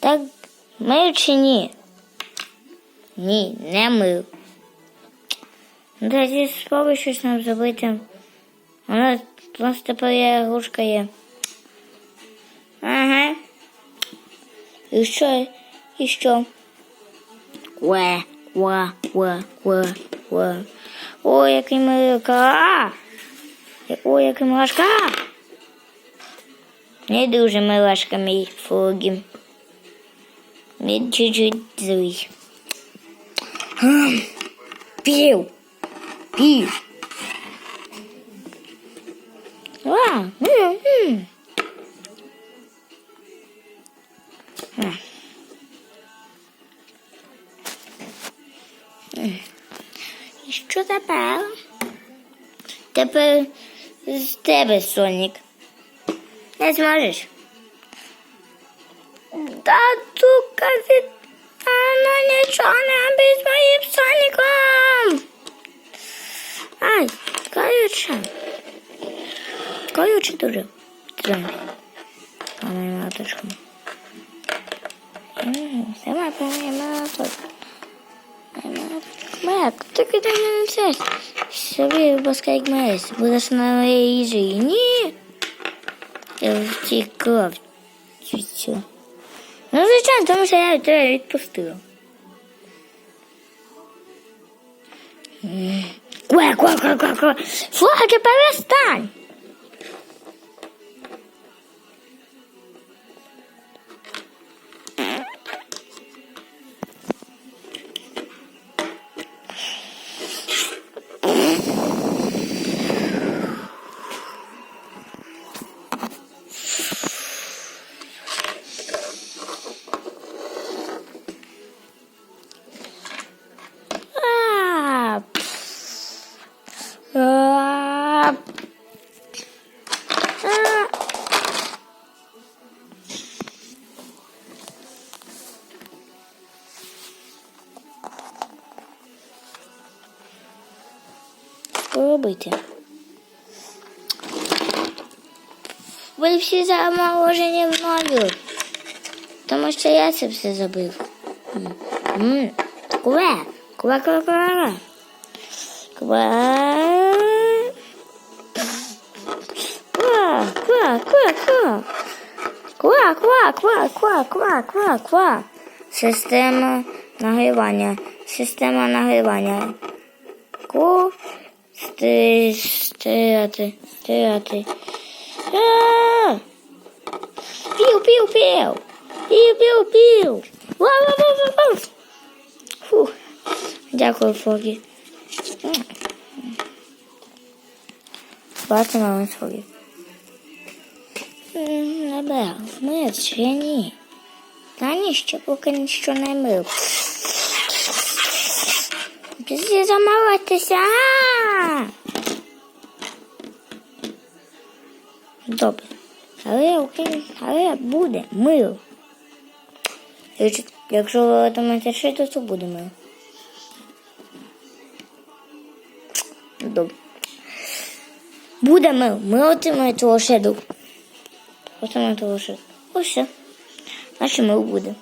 Так, мив чи ні? Ні, не мив. Тоді спробуй щось нам зробити. Нас, у нас тепер грушка є. Ага. І що? І що? Куа. Ой, який милка. Ой, який милашка. Не дуже милашка мій фогі. Він чуть-чуть злий. Гм. Пів. Пів. А, м, м. А. М. І що тепер? Тепер з тебе, Сонік. Не зможеш. Тату капітана нічого не робить з моїм Соніком. Ай, колюче. Колюче дуже. Це. А моя матушка. М, Сама поміла тут. Мак, ти куди мене це? Собі баскайк маєш. Будеш на моїй їжі. Ні. Я втікав. Ну, звичайно, тому що я тебе відпустила. М. Ква, ква, ква, ква, ква. Флаги, перестань! Робити? Ви всі заморожені мною, тому що я це все забив. Куе. Ква. Ква, ква, ква, ква. Ква, ква, ква, ква, ква, ква, ква. Система нагрівання. Система нагрівання. Ку. Стояти, стояти. А! Пів, пів, пів. Пів, пів, пів. Ва, ва, ва, ва, ва. Дякую, Фогі. Бачу на Фогі. Не мив чи ні? Та ні, ще поки нічого не мив. Пізді замовитися. Добре. Але окей, але буде мив. Якщо- ви думаєте, що то, буде мив. Добре. Буде мив. Ми отримаємо лошаду. Отримаємо лошаду. Ось все. Значить мив буде.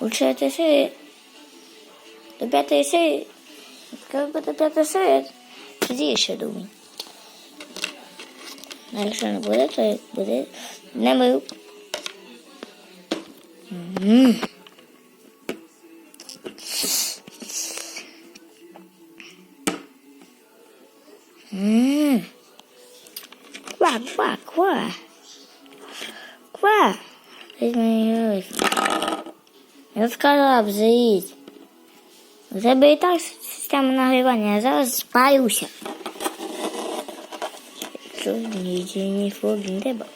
У четвертій серії до п'ятої серії, коли буде п'ята серія, тоді ще думаю. А якщо не буде, то буде не мив. М. М. Ква, ква, ква. Ква. Візьми Я сказав, заїдь. У тебе і так система нагрівання, я зараз спалюся. Що ні, ні, ні, фобі, не треба.